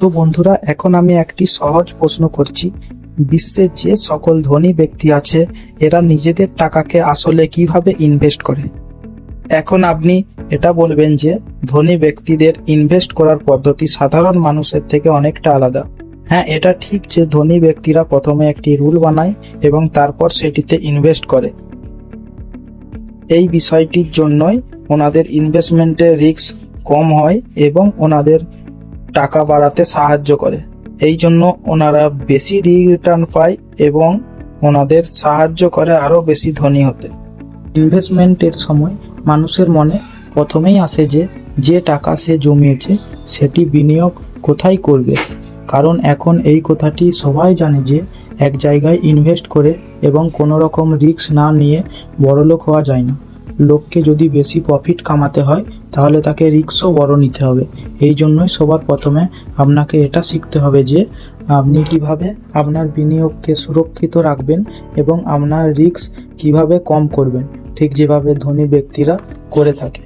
তো বন্ধুরা, এখন আমি একটি সহজ প্রশ্ন করছি। বিশ্বের যে সকল ধনী ব্যক্তি আছে, এরা নিজেদের টাকাকে আসলে কীভাবে ইনভেস্ট করে? এখন আপনি এটা বলবেন যে, ধনী ব্যক্তিদের ইনভেস্ট করার পদ্ধতি সাধারণ মানুষের থেকে অনেকটা আলাদা। হ্যাঁ এটা ঠিক যে ধনী ব্যক্তিরা প্রথমে একটি রুল বানায় এবং তারপর সেটিতে ইনভেস্ট করে। এই বিষয়টির জন্যই ওনাদের ইনভেস্টমেন্টের রিস্ক কম হয় এবং ওনাদের টাকা বাড়াতে সাহায্য করে। এই জন্য ওনারা বেশি রিটার্ন পায় এবং ওনাদের সাহায্য করে আরও বেশি ধনী হতে। ইনভেস্টমেন্টের সময় মানুষের মনে প্রথমেই আসে যে যে টাকা সে জমিয়েছে, সেটি বিনিয়োগ কোথায় করবে? কারণ এখন এই কথাটি সবাই জানে যে, এক জায়গায় ইনভেস্ট করে এবং কোনো রকম রিস্ক না নিয়ে বড়লোক হওয়া যায় না। লোককে যদি বেশি প্রফিট কামাতে হয়, তাহলে তাকে রিস্কও বড় নিতে হবে। এই জন্যই সবার প্রথমে আপনাকে এটা শিখতে হবে যে, আপনি কীভাবে আপনার বিনিয়োগকে সুরক্ষিত রাখবেন এবং আপনার রিস্ক কীভাবে কম করবেন। ঠিক যেভাবে ধনী ব্যক্তিরা করে থাকে।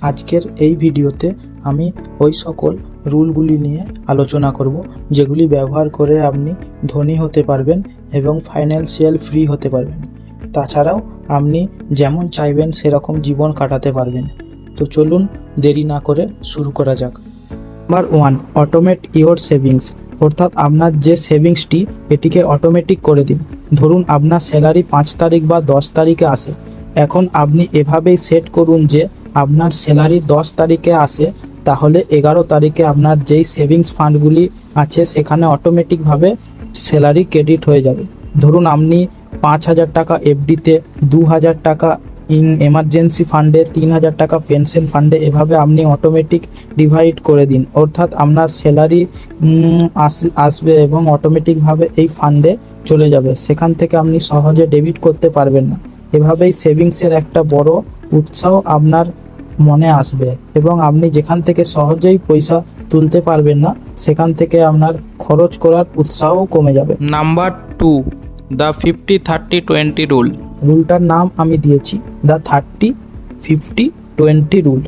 আজকের এই ভিডিওতে আমি ওই সকল রুলগুলি নিয়ে আলোচনা করব, যেগুলি ব্যবহার করে আপনি ধনী হতে পারবেন এবং ফাইন্যান্সিয়াল ফ্রি হতে পারবেন। তাছাড়াও আপনি যেমন চাইবেন সেরকম জীবন কাটাতে পারবেন। তো চলুন দেরি না করে শুরু করা যাক। Number one automate your savings অর্থাৎ আপনার যে সেভিংসটি, এটিকে অটোমেটিক করে দিন। ধরুন আপনার স্যালারি পাঁচ তারিখ বা দশ তারিখে আসে। এখন আপনি এভাবেই সেট করুন যে আপনার স্যালারি দশ তারিখে আসে, তাহলে এগারো তারিখে আপনার যেই সেভিংস ফান্ডগুলি আছে, সেখানে অটোমেটিকভাবে স্যালারি ক্রেডিট হয়ে যাবে। ধরুন আপনি পাঁচ হাজার টাকা এফডিতে, দু হাজার টাকা ইন এমার্জেন্সি ফান্ডে, তিন হাজার টাকা পেনশন ফান্ডে, এভাবে আপনি অটোমেটিক ডিভাইড করে দিন। অর্থাৎ আপনার স্যালারি আসবে এবং অটোমেটিকভাবে এই ফান্ডে চলে যাবে। সেখান থেকে আপনি সহজে ডেবিট করতে পারবেন না। এভাবেই সেভিংসের একটা বড় উৎসাহ আপনার মনে আসবে এবং আপনি যেখান থেকে সহজেই পয়সা তুলতে পারবেন না, সেখান থেকে আপনার খরচ করার উৎসাহও কমে যাবে। Number two the fifty thirty twenty rule. রুলটার নাম আমি দিয়েছি the thirty fifty twenty rule.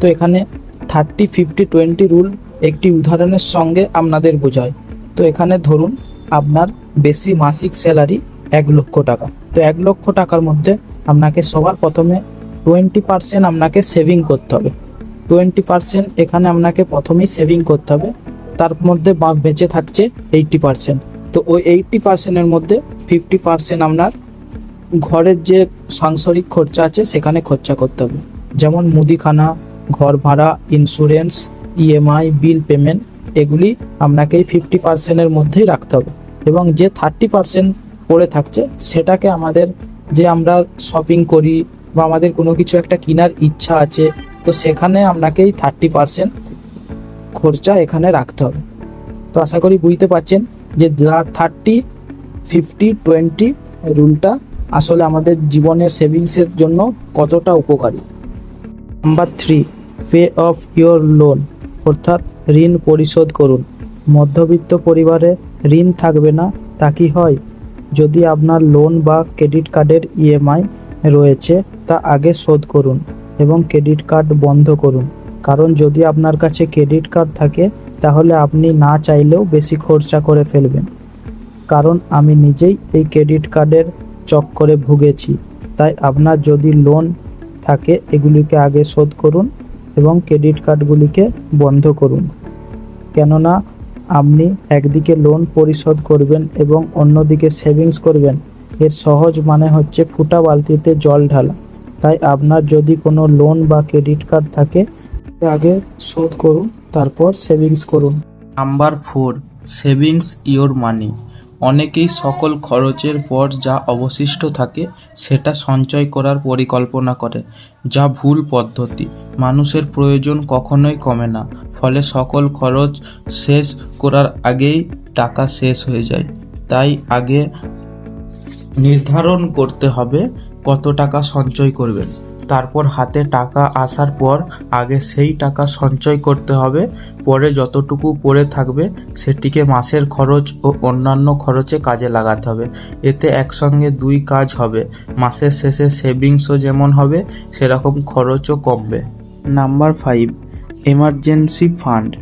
তো এখানে থার্টি ফিফটি টোয়েন্টি রুল একটি উদাহরণের সঙ্গে আপনাদের বোঝায়। তো এখানে ধরুন আপনার বেশি মাসিক স্যালারি এক লক্ষ টাকা। তো এক লক্ষ টাকার মধ্যে আপনাকে সবার প্রথমে টোয়েন্টি পার্সেন্ট আপনাকে সেভিং করতে হবে। টোয়েন্টি পার্সেন্ট এখানে আপনাকে প্রথমেই সেভিং করতে হবে। তার মধ্যে বা- বেঁচে থাকছে এইটটি পার্সেন্ট। তো ওই এইটটি পার্সেন্টের মধ্যে ফিফটি পার্সেন্ট আপনার ঘরের যে সাংসারিক খরচা আছে সেখানে খরচা করতে হবে। যেমন মুদিখানা, ঘর ভাড়া ইন্স্যুরেন্স ইএমআই বিল পেমেন্ট এগুলি আপনাকে এই ফিফটি পার্সেন্টের মধ্যেই রাখতে হবে। এবং যে থার্টি পার্সেন্ট পড়ে থাকছে সেটাকে আমাদের যে আমরা শপিং করি বা আমাদের কোনো কিছু একটা কেনার ইচ্ছা আছে, তো সেখানে আপনাকে এই থার্টি পার্সেন্ট খরচা এখানে রাখতে হবে। তো আশা করি বুঝতে পারছেন? যে থার্টি ফিফটি টোয়েন্টি রুলটা আসলে আমাদের জীবনের সেভিংসের জন্য কতটা উপকারী। Number three pay off your loan অর্থাৎ ঋণ পরিশোধ করুন। মধ্যবিত্ত পরিবারে ঋণ থাকবে না, তা কি হয়? যদি আপনার লোন বা ক্রেডিট কার্ডের ইএমআই রয়েছে, তা আগে শোধ করুন এবং ক্রেডিট কার্ড বন্ধ করুন। কারণ যদি আপনার কাছে ক্রেডিট কার্ড থাকে তাহলে আপনি না চাইলেও বেশি খরচা করে ফেলবেন। কারণ আমি নিজেই এই ক্রেডিট কার্ডের চক্করে ভুগেছি। তাই আপনার যদি লোন থাকে, এগুলিকে আগে শোধ করুন এবং ক্রেডিট কার্ডগুলিকে বন্ধ করুন। কেননা, আপনি একদিকে লোন পরিশোধ করবেন এবং অন্যদিকে সেভিংস করবেন, এর সহজ মানে হচ্ছে ফুটা বালতিতে জল ঢালা। তাই আপনার যদি কোনো লোন বা ক্রেডিট কার্ড থাকে আগে শোধ করুন, তারপর সেভিংস করুন। Number four savings your money অনেকেই সকল খরচের পর যা অবশিষ্ট থাকে সেটা সঞ্চয় করার পরিকল্পনা করে, যা ভুল পদ্ধতি। মানুষের প্রয়োজন কখনোই কমে না, ফলে সকল খরচ শেষ করার আগেই টাকা শেষ হয়ে যায়। তাই আগে নির্ধারণ করতে হবে কত টাকা সঞ্চয় করবেন। তারপর হাতে টাকা আসার পর আগে সেই টাকা সঞ্চয় করতে হবে। পরে যতটুকু পড়ে থাকবে, সেটিকে মাসের খরচ ও অন্যান্য খরচে কাজে লাগাতে হবে। এতে একসঙ্গে দুই কাজ হবে। মাসের শেষে সেভিংসও যেমন হবে, সেরকম খরচও কমবে। Number five, emergency fund.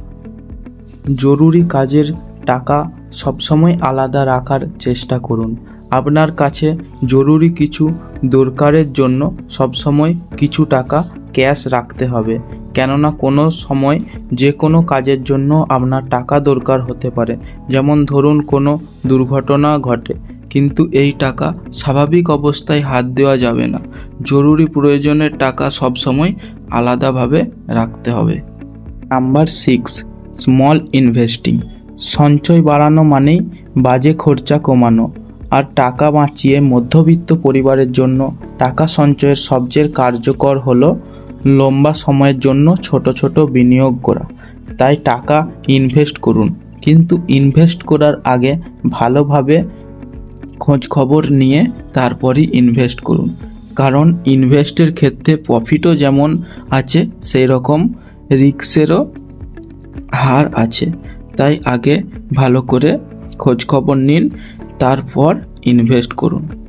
জরুরি কাজের টাকা সবসময় আলাদা রাখার চেষ্টা করুন। আপনার কাছে জরুরি কিছু দরকারের জন্য সবসময় কিছু টাকা ক্যাশ রাখতে হবে। কেননা কোনো সময় যে কোনো কাজের জন্য আপনার টাকা দরকার হতে পারে। যেমন ধরুন কোনো দুর্ঘটনা ঘটে, কিন্তু এই টাকা স্বাভাবিক অবস্থায় হাত দেওয়া যাবে না। জরুরি প্রয়োজনের টাকা সবসময় আলাদাভাবে রাখতে হবে। Number six, small investing. সঞ্চয় বাড়ানো মানেই বাজে খরচা কমানো। আর টাকা বাঁচিয়ে মধ্যবিত্ত পরিবারের জন্য টাকা সঞ্চয়ের সবচেয়ে কার্যকর হলো লম্বা সময়ের জন্য ছোট ছোট বিনিয়োগ করা। তাই টাকা ইনভেস্ট করুন। কিন্তু ইনভেস্ট করার আগে ভালোভাবে খোঁজ খবর নিয়ে তারপরই ইনভেস্ট করুন। কারণ ইনভেস্টের ক্ষেত্রে প্রফিটও যেমন আছে সেই রকম রিক্সেরও হার আছে। তাই আগে ভালো করে খোঁজ খবর নিন। তারপর ইনভেস্ট করুন।